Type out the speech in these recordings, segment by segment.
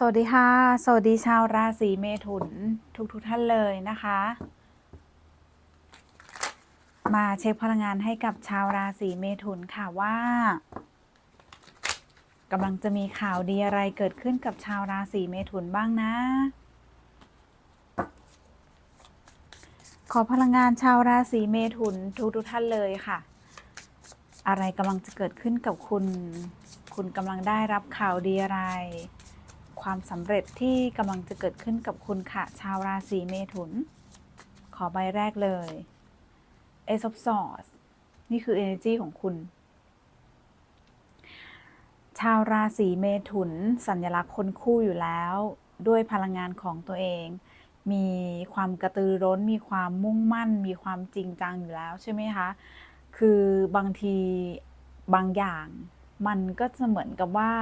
สวัสดีค่ะ สวัสดีชาวราศีเมถุน ทุกทุกท่านเลยนะคะ มาเช็คพลังงานให้กับชาวราศีเมถุนค่ะว่ากำลังจะมีข่าวดีอะไรเกิดขึ้นกับชาวราศีเมถุนบ้างนะ ขอพลังงานชาวราศีเมถุนทุกทุกท่านเลยค่ะ อะไรกำลังจะเกิดขึ้นกับคุณ คุณกำลังได้รับข่าวดีอะไร ความสำเร็จที่กำลังจะเกิดขึ้นกับคุณค่ะ ชาวราศีเมถุน ขอใบแรกเลย Ace of Swords นี่คือ energy ของคุณ ชาวราศีเมถุน สัญลักษณ์คนคู่อยู่แล้ว ด้วยพลังงานของตัวเอง มีความกระตือร้น มีความมุ่งมั่น มีความจริงจังอยู่แล้วใช่ไหมคะ คือบางทีบางอย่างมันก็จะเหมือนกับว่า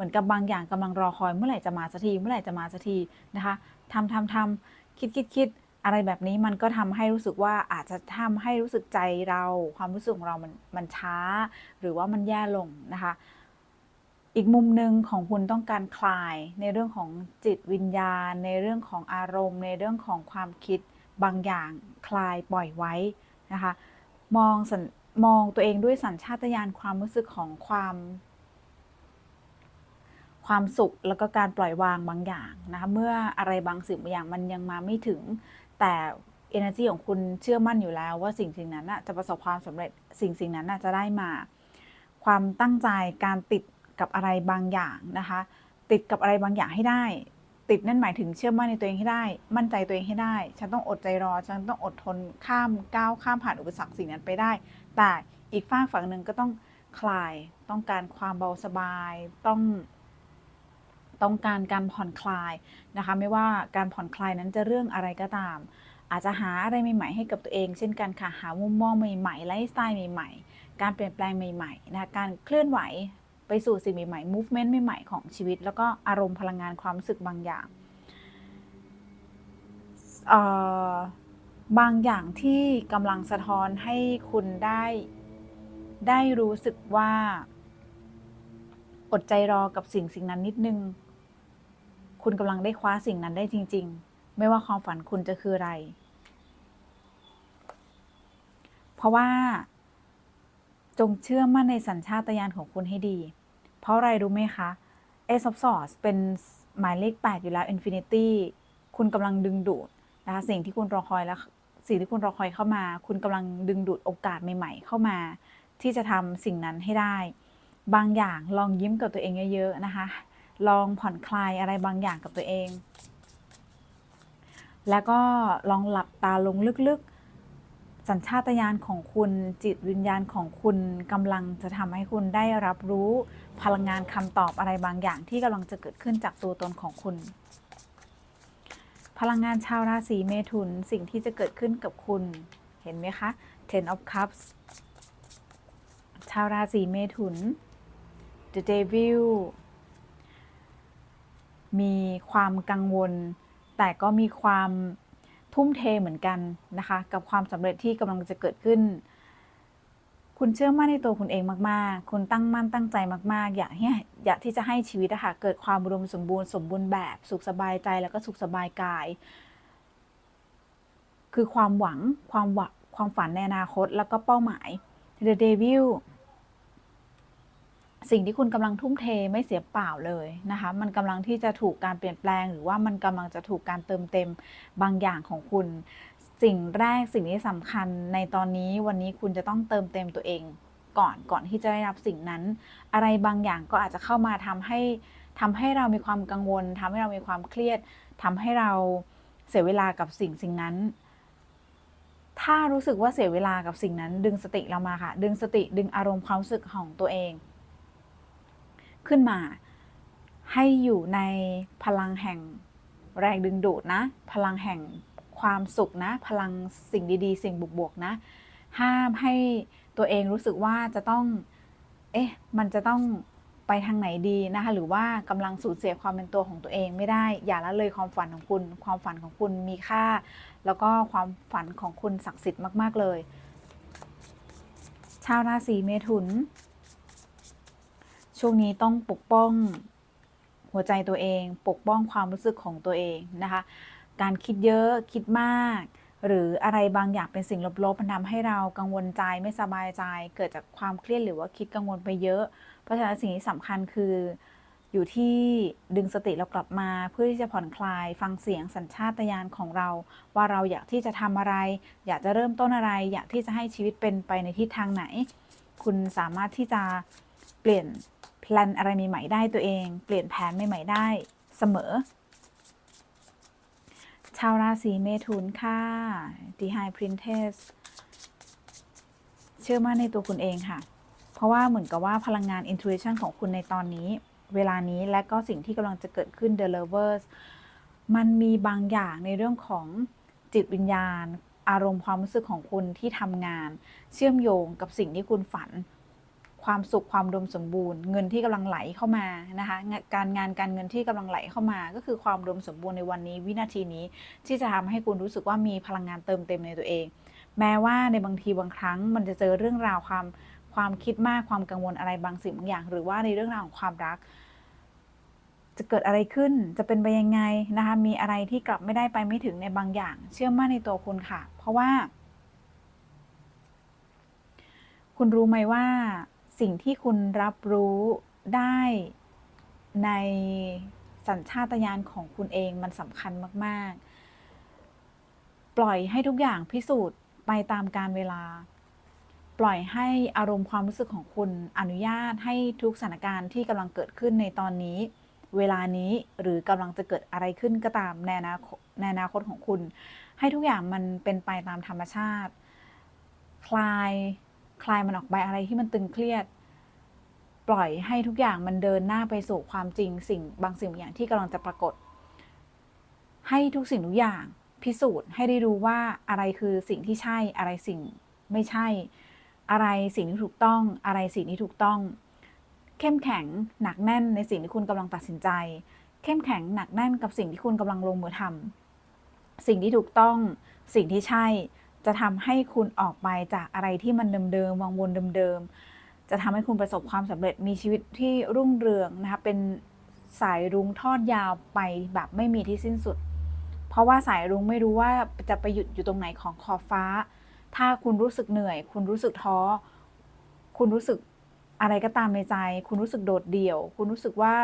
มือนกับบางอย่างกำลังรอคอยเมื่อไหร่จะมาสักทีเมื่อไหร่จะมาสักทีนะคะทำทำทำคิดคิดคิดอะไรแบบนี้มันก็ทำให้รู้สึกว่าอาจจะทำให้รู้สึกใจเรา ความรู้สึกของเรามันมันช้า หรือว่ามันแย่ลงนะคะ อีกมุมหนึ่งของคุณต้องการคลายในเรื่องของจิตวิญญาณ ในเรื่องของอารมณ์ ในเรื่องของความคิดบางอย่างคลายปล่อยไว้นะคะ มองสัญมองตัวเองด้วยสัญชาตญาณความรู้สึกของความ ความสุขแล้วก็การปล่อยวางบางอย่างนะคะเมื่ออะไรบางสิ่งบางอย่างมันยังมาไม่ถึง แต่ energy ของคุณเชื่อมั่นอยู่แล้วว่าสิ่งสิ่งนั้นน่ะจะประสบความสำเร็จสิ่งสิ่งนั้นน่ะจะได้มา ความตั้งใจการติดกับอะไรบางอย่างนะคะ ติดกับอะไรบางอย่างให้ได้ ติดนั่นหมายถึงเชื่อมั่นในตัวเองให้ได้ มั่นใจตัวเองให้ได้ ฉันต้องอดใจรอ ฉันต้องอดทนข้ามก้าวข้ามผ่านอุปสรรคสิ่งนั้นไปได้ แต่อีกฝากฝั่งหนึ่งก็ต้องคลายต้องการความเบาสบายต้อง ต้องการการผ่อนคลายนะคะไม่ว่าการผ่อนคลายนั้นจะเรื่องอะไรก็ตาม อาจจะหาอะไรใหม่ๆให้กับตัวเอง เช่นกันค่ะหามุมมองใหม่ๆไลฟ์สไตล์ใหม่ๆ การเปลี่ยนแปลงใหม่ๆนะคะการเคลื่อนไหวไปสู่สิ่งใหม่ๆ movement ใหม่ๆ ของชีวิต แล้วก็อารมณ์พลังงานความรู้สึกบางอย่างบางอย่างที่กำลังสะท้อนให้คุณได้ได้รู้สึกว่า อดใจรอกับสิ่งสิ่งนั้นนิดนึง คุณกำลังได้คว้าสิ่งนั้นได้จริง ๆ ไม่ว่าความฝันคุณจะคืออะไร เพราะว่า จงเชื่อมั่นในสัญชาตญาณของคุณให้ดี เพราะอะไรรู้ไหมคะ Ace of Swords เป็นหมายเลข 8 อยู่แล้ว Infinity คุณกำลังดึงดูดนะคะสิ่งที่คุณรอคอยแล้วสิ่งที่คุณรอคอยเข้ามา คุณกำลังดึงดูดโอกาสใหม่ ๆ เข้ามา ที่จะทำสิ่งนั้นให้ได้ บางอย่างลองยิ้มกับตัวเองเยอะๆนะคะ ลองผ่อนคลายอะไรบางอย่างกับตัวเอง แล้วก็ลองหลับตาลงลึกๆ สัญชาตญาณของคุณจิตวิญญาณของคุณกำลังจะทำให้คุณได้รับรู้พลังงานคำตอบอะไรบางอย่างที่กำลังจะเกิดขึ้นจากตัวตนของคุณ พลังงานชาวราศีเมถุนสิ่งที่จะเกิดขึ้นกับคุณเห็นไหมคะ Ten of Cups ชาวราศีเมถุน The Devil มีความกังวล แต่ก็มีความทุ่มเทเหมือนกันนะคะ กับความสำเร็จที่กำลังจะเกิดขึ้น คุณเชื่อมั่นในตัวคุณเองมาก ๆ คุณตั้งมั่นตั้งใจมาก ๆ อยากให้อยากที่จะให้ชีวิตอะค่ะเกิดความอุดมสมบูรณ์สมบูรณ์แบบสุขสบายใจแล้วก็สุขสบายกาย คือความหวังความหวังความฝันในอนาคตแล้วก็เป้าหมาย The Devil สิ่งที่คุณกำลังทุ่มเทไม่เสียเปล่าเลยนะคะ มันกำลังที่จะถูกการเปลี่ยนแปลง หรือว่ามันกำลังจะถูกการเติมเต็มบางอย่างของคุณ สิ่งแรกสิ่งที่สำคัญในตอนนี้วันนี้คุณจะต้องเติมเต็มตัวเอง ก่อนก่อนที่จะได้รับสิ่งนั้น อะไรบางอย่างก็อาจจะเข้ามาทำให้ทำให้เรามีความกังวลทำให้เรามีความเครียดทำให้เราเสียเวลากับสิ่งสิ่งนั้น ถ้ารู้สึกว่าเสียเวลากับสิ่งนั้น ดึงสติเรามาค่ะ ดึงสติดึงอารมณ์ความรู้สึกของตัวเอง ขึ้นมา ให้อยู่ในพลังแห่งแรงดึงดูดนะ พลังแห่งความสุขนะ พลังสิ่งดีๆ สิ่งบวกๆนะ ห้ามให้ตัวเองรู้สึกว่าจะต้อง เอ๊ะ มันจะต้องไปทางไหนดีนะคะ หรือว่ากำลังสูญเสียความเป็นตัวของตัวเองไม่ได้ อย่าละเลยความฝันของคุณ ความฝันของคุณมีค่า แล้วก็ความฝันของคุณศักดิ์สิทธิ์มาก ๆ เลย ชาวราศีเมถุน ช่วงนี้ต้องปกป้องหัวใจตัวเอง ปกป้องความรู้สึกของตัวเองนะคะ การคิดเยอะคิดมาก หรืออะไรบางอย่างเป็นสิ่งลบๆมันทำให้เรากังวลใจไม่สบายใจ เกิดจากความเครียดหรือว่าคิดกังวลไปเยอะ เพราะฉะนั้นสิ่งที่สำคัญคืออยู่ที่ดึงสติเรากลับมาเพื่อที่จะผ่อนคลายฟังเสียงสัญชาตญาณของเรา ว่าเราอยากที่จะทำอะไร อยากจะเริ่มต้นอะไร อยากที่จะให้ชีวิตเป็นไปในทิศทางไหน คุณสามารถที่จะเปลี่ยน ลนอะไรใหม่ๆได้ตัวเอง เปลี่ยนแผนใหม่ๆได้เสมอ ชาวราศีเมถุนค่ะ The High Princess เชื่อมั่นในตัวคุณเองค่ะ เพราะว่าเหมือนกับว่าพลังงาน intuition ของคุณในตอนนี้ เวลานี้และก็สิ่งที่กำลังจะเกิดขึ้น The Lovers มันมีบางอย่างในเรื่องของจิตวิญญาณ อารมณ์ความรู้สึกของคุณที่ทำงาน เชื่อมโยงกับสิ่งที่คุณฝัน ความสุขความดมสมบูรณ์ เงินที่กำลังไหลเข้ามานะคะการงานการเงินที่กำลังไหลเข้ามา ก็คือความดมสมบูรณ์ในวันนี้ วินาทีนี้ที่จะทำให้คุณรู้สึกว่ามีพลังงานเติมเต็มในตัวเอง แม้ว่าในบางทีบางครั้งมันจะเจอเรื่องราวความความคิดมากความกังวลอะไรบางสิ่งบางอย่าง หรือว่าในเรื่องราวของความรัก จะเกิดอะไรขึ้นจะเป็นไปยังไงนะคะมีอะไรที่กลับไม่ได้ไปไม่ถึงในบางอย่าง เชื่อมั่นในตัวคุณค่ะ เพราะว่า คุณรู้ไหมว่า สิ่งที่คุณรับรู้ได้ในสัญชาตญาณของคุณเองมันสำคัญมาก ๆ ปล่อยให้ทุกอย่างพิสูจน์ไปตามการเวลา ปล่อยให้อารมณ์ความรู้สึกของคุณอนุญาตให้ทุกสถานการณ์ที่กำลังเกิดขึ้นในตอนนี้ เวลานี้หรือกำลังจะเกิดอะไรขึ้นก็ตามในอนาคตในอนาคตของคุณ ให้ทุกอย่างมันเป็นไปตามธรรมชาติ คลาย คลายมันออกไปอะไรที่มันตึงเครียด ปล่อยให้ทุกอย่างมันเดินหน้าไปสู่ความจริงสิ่งบางสิ่งบางอย่างที่กำลังจะปรากฏ ให้ทุกสิ่งทุกอย่างพิสูจน์ให้ได้รู้ว่าอะไรคือสิ่งที่ใช่อะไรสิ่งไม่ใช่ อะไรสิ่งที่ถูกต้อง อะไรสิ่งที่ถูกต้อง เข้มแข็งหนักแน่นในสิ่งที่คุณกำลังตัดสินใจ เข้มแข็งหนักแน่นกับสิ่งที่คุณกำลังลงมือทำสิ่งที่ถูกต้อง สิ่งที่ใช่ จะทำให้คุณออกไปจากอะไรที่มันเดิมๆวังวนเดิมๆจะทำให้คุณประสบความสำเร็จมีชีวิตที่รุ่งเรืองนะคะเป็นสายรุ้งทอดยาวไปแบบไม่มีที่สิ้นสุด เพราะว่าสายรุ้งไม่รู้ว่าจะไปหยุดอยู่ตรงไหนของขอบฟ้า ถ้าคุณรู้สึกเหนื่อย คุณรู้สึกท้อ คุณรู้สึกอะไรก็ตามในใจ คุณรู้สึกโดดเดี่ยว คุณรู้สึกว่า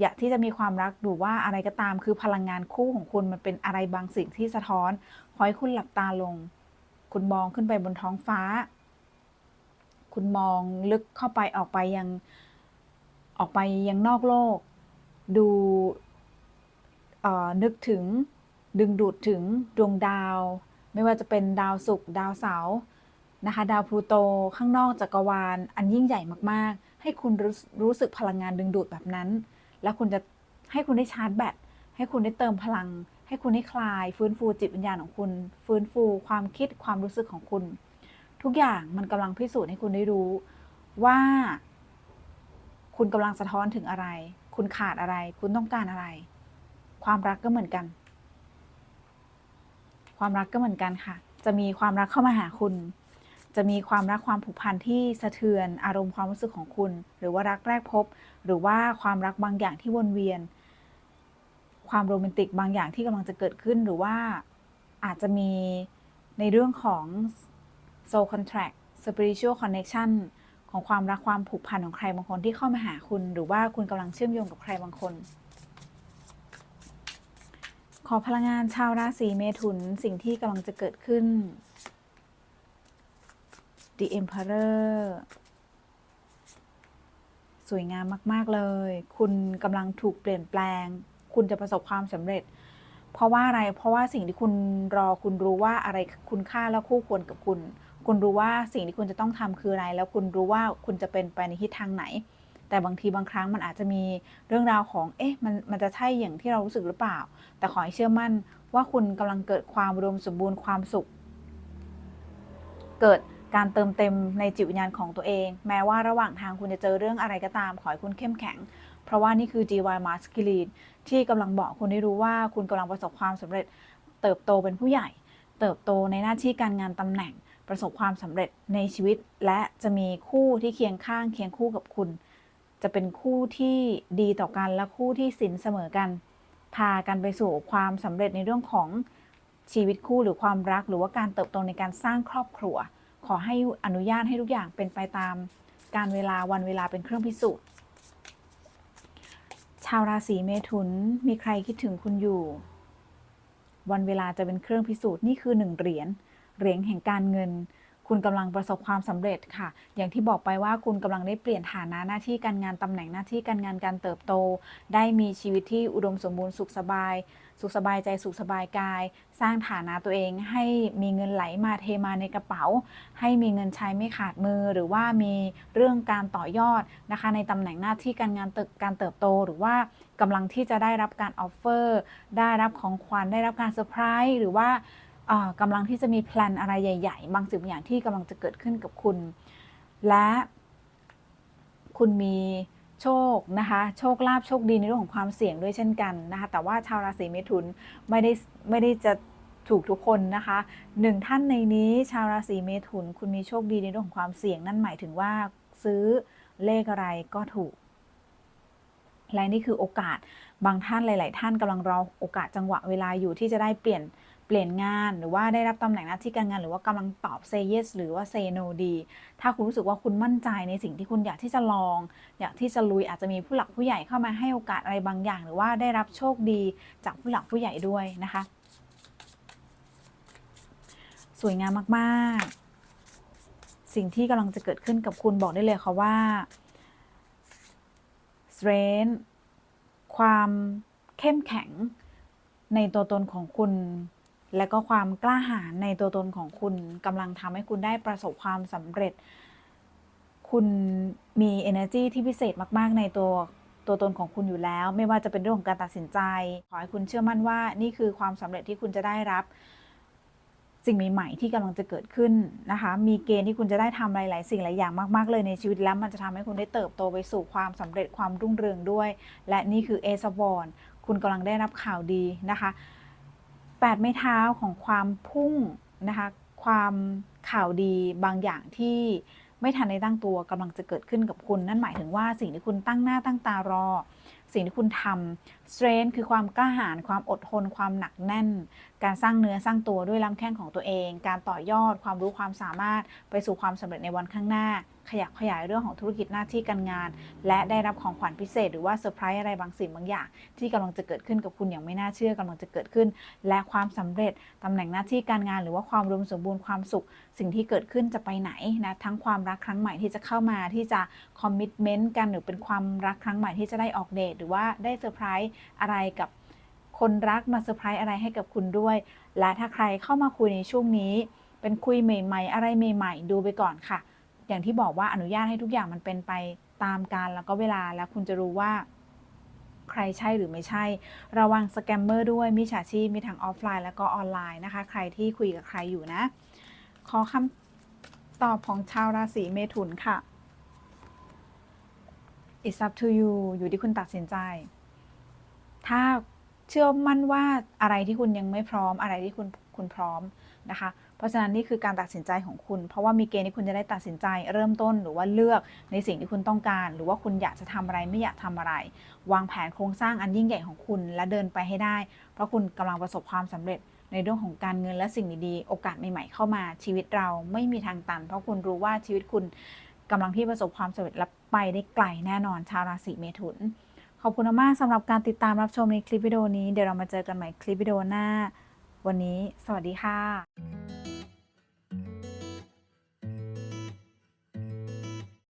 อยากที่จะมีความรักหรือว่าอะไรก็ตามคือพลังงานคู่ของคุณมันเป็นอะไรบางสิ่งที่สะท้อนขอให้คุณหลับตาลง คุณมองขึ้นไปบนท้องฟ้า คุณมองลึกเข้าไปออกไปยังออกไปยังนอกโลก ดูนึกถึงดึงดูดถึงดวงดาว ไม่ว่าจะเป็นดาวศุกร์ดาวเสาร์นะคะดาวพลูโตข้างนอกจักรวาล อันยิ่งใหญ่มากๆ ให้คุณรู้รู้สึกพลังงานดึงดูดแบบนั้น แล้วคุณจะให้คุณได้ชาร์จแบตให้คุณได้เติมพลัง ให้คุณได้คลาย ฟื้นฟูจิตวิญญาณของคุณ ฟื้นฟูความคิดความรู้สึกของคุณ ทุกอย่างมันกำลังพิสูจน์ให้คุณได้รู้ว่า คุณกำลังสะท้อนถึงอะไร คุณขาดอะไร คุณต้องการอะไร ความรักก็เหมือนกัน ความรักก็เหมือนกันค่ะ จะมีความรักเข้ามาหาคุณ จะมีความรักความผูกพันที่สะเทือนอารมณ์ความรู้สึกของคุณ หรือว่ารักแรกพบ หรือว่าความรักบางอย่างที่วนเวียน ความโรแมนติกบางอย่างที่กำลังจะเกิดขึ้นหรือว่าอาจจะมีในเรื่องของ soul contract spiritual connection ของความรักความผูกพันของใครบางคนที่เข้ามาหาคุณ หรือว่าคุณกำลังเชื่อมโยงกับใครบางคน ขอพลังงานชาวราศีเมถุนสิ่งที่กำลังจะเกิดขึ้น The Emperor สวยงามมาก ๆ เลย คุณกำลังถูกเปลี่ยนแปลง คุณจะประสบความสำเร็จ เพราะว่าอะไรเพราะว่าสิ่งที่คุณรอคุณรู้ว่าอะไรคุณค่าและคู่ควรกับคุณ คุณรู้ว่าสิ่งที่คุณจะต้องทำคืออะไร แล้วคุณรู้ว่าคุณจะเป็นไปในทิศทางไหน แต่บางทีบางครั้งมันอาจจะมีเรื่องราวของเอ๊ะมันมันจะใช่อย่างที่เรารู้สึกหรือเปล่า แต่ขอให้เชื่อมั่นว่าคุณกำลังเกิดความอุดมสมบูรณ์ความสุข เกิดการเติมเต็มในจิตวิญญาณของตัวเอง แม้ว่าระหว่างทางคุณจะเจอเรื่องอะไรก็ตาม ขอให้คุณเข้มแข็ง เพราะว่านี่คือ GY Masculine ที่กำลังบอกคุณได้รู้ว่าคุณกำลังประสบความสำเร็จ เติบโตเป็นผู้ใหญ่ เติบโตในหน้าที่การงานตำแหน่ง ประสบความสำเร็จในชีวิต และจะมีคู่ที่เคียงข้างเคียงคู่กับคุณ จะเป็นคู่ที่ดีต่อกันและคู่ที่สินเสมอกัน พากันไปสู่ความสำเร็จในเรื่องของชีวิตคู่หรือความรักหรือว่าการเติบโตในการสร้างครอบครัว ขอให้อนุญาตให้ทุกอย่างเป็นไปตาม การเวลาวันเวลาเป็นเครื่องพิสูจน์ ชาวราศีเมถุนมีใครคิดถึงคุณอยู่ วันเวลาจะเป็นเครื่องพิสูจน์นี่คือหนึ่งเหรียญเหรียญแห่งการเงิน คุณกำลังประสบความสำเร็จค่ะ อย่างที่บอกไปว่าคุณกำลังได้เปลี่ยนฐานะหน้าที่การงานตำแหน่งหน้าที่การงานการเติบโต ได้มีชีวิตที่อุดมสมบูรณ์สุขสบาย สุขสบายใจสุขสบายกาย สร้างฐานะตัวเองให้มีเงินไหลมาเทมาในกระเป๋า ให้มีเงินใช้ไม่ขาดมือ หรือว่ามีเรื่องการต่อยอดนะคะ ในตำแหน่งหน้าที่การงานตึกการเติบโตหรือว่ากำลังที่จะได้รับการออฟเฟอร์ได้รับของขวัญได้รับการเซอร์ไพรส์หรือว่า กำลังที่จะมีแพลนอะไรใหญ่ ๆ บางสิ่งบางอย่างที่กำลังจะเกิดขึ้นกับคุณ และคุณมีโชคนะคะโชคลาภโชคดีในเรื่องของความเสี่ยงด้วยเช่นกันนะคะแต่ว่าชาวราศีเมถุนไม่ได้ไม่ได้จะถูกทุกคนนะคะหนึ่งท่านในนี้ชาวราศีเมถุน คุณมีโชคดีในเรื่องของความเสี่ยงนั่นหมายถึงว่าซื้อเลขอะไรก็ถูก และนี่คือโอกาสบางท่านหลาย ๆ ท่านกำลังรอโอกาสจังหวะเวลาอยู่ที่จะได้เปลี่ยน เปลี่ยนงานหรือว่าได้รับตำแหน่งหน้าที่การงานหรือว่ากำลังตอบ say yes หรือว่า say no ดี ถ้าคุณรู้สึกว่าคุณมั่นใจในสิ่งที่คุณอยากที่จะลอง อยากที่จะลุยอาจจะมีผู้หลักผู้ใหญ่เข้ามาให้โอกาสอะไรบางอย่าง หรือว่าได้รับโชคดีจากผู้หลักผู้ใหญ่ด้วยนะคะ สวยงามมากๆ สิ่งที่กำลังจะเกิดขึ้นกับคุณบอกได้เลยค่ะว่า strength ความเข้มแข็งในตัวตนของคุณ และก็ความกล้าหาญในตัวตนของคุณกำลังทำให้คุณได้ประสบความสำเร็จ คุณมี energy ที่พิเศษมาก ๆ ในตัวตัวตนของคุณอยู่แล้ว ไม่ว่าจะเป็นเรื่องของการตัดสินใจ ขอให้คุณเชื่อมั่นว่านี่คือความสำเร็จที่คุณจะได้รับ สิ่งใหม่ ๆ ที่กำลังจะเกิดขึ้นนะคะ มีเกณฑ์ที่คุณจะได้ทำหลาย ๆ สิ่งหลายอย่างมาก ๆ เลยในชีวิตแล้วมันจะทำให้คุณได้เติบโตไปสู่ความสำเร็จความรุ่งเรืองด้วย และนี่คือเอซบอนคุณกำลังได้รับข่าวดีนะคะ แปดไม้เท้าของความพุ่งนะคะ ความข่าวดีบางอย่างที่ไม่ทันได้ตั้งตัวกำลังจะเกิดขึ้นกับคุณ นั่นหมายถึงว่าสิ่งที่คุณตั้งหน้าตั้งตารอ สิ่งที่คุณทำ strength คือความกล้าหาญความอดทน ความหนักแน่น การสร้างเนื้อสร้างตัวด้วยลำแข้งของตัวเอง การต่อยอดความรู้ความสามารถไปสู่ความสำเร็จในวันข้างหน้า ขยับขยายเรื่องของธุรกิจหน้าที่การงาน และได้รับของขวัญพิเศษ หรือว่าเซอร์ไพรส์อะไรบางสิ่งบางอย่าง ที่กำลังจะเกิดขึ้นกับคุณอย่างไม่น่าเชื่อกำลังจะเกิดขึ้น และความสำเร็จตำแหน่งหน้าที่การงาน หรือว่าความรวมสมบูรณ์ความสุข สิ่งที่เกิดขึ้นจะไปไหนนะทั้งความรักครั้งใหม่ที่จะเข้ามาที่จะคอมมิชเมนต์กันหรือเป็นความรักครั้งใหม่ที่จะได้ออกเดทหรือว่าได้เซอร์ไพรส์อะไรกับคนรักมาเซอร์ไพรส์อะไรให้กับคุณด้วย และถ้าใครเข้ามาคุยในช่วงนี้ เป็นคุยใหม่ ๆ อะไรใหม่ ๆ ดูไปก่อนค่ะ อย่างที่บอกว่าอนุญาตให้ทุกอย่างมันเป็นไปตามการแล้วก็เวลาแล้วคุณจะรู้ว่าใครใช่หรือไม่ใช่ ระวังสแกมเมอร์ด้วยมิจฉาชีพมีทั้งออฟไลน์แล้วก็ออนไลน์นะคะ ใครที่คุยกับใครอยู่นะ ขอคำตอบของชาวราศีเมถุนค่ะ It's up to you อยู่ที่คุณตัดสินใจ ถ้าเชื่อมั่นว่าอะไรที่คุณยังไม่พร้อมอะไรที่คุณคุณพร้อมนะคะ เพราะฉะนั้นนี่คือการตัดสินใจของคุณ เพราะว่ามีเกณฑ์ที่คุณจะได้ตัดสินใจเริ่มต้นหรือว่าเลือกในสิ่งที่คุณต้องการ หรือว่าคุณอยากจะทำอะไรไม่อยากทำอะไร วางแผนโครงสร้างอันยิ่งใหญ่ของคุณ และเดินไปให้ได้ เพราะคุณกำลังประสบความสำเร็จในเรื่องของการเงินและสิ่งดีๆ โอกาสใหม่ ๆ เข้ามาชีวิตเราไม่มีทางตัน เพราะคุณรู้ว่าชีวิตคุณกำลังที่ประสบความสำเร็จและไปได้ไกลแน่นอนชาวราศีเมถุน ขอบคุณมากสำหรับการติดตามรับชมในคลิปวิดีโอนี้ เดี๋ยวเรามาเจอกันใหม่คลิปวิดีโอหน้า วันนี้ สวัสดีค่ะ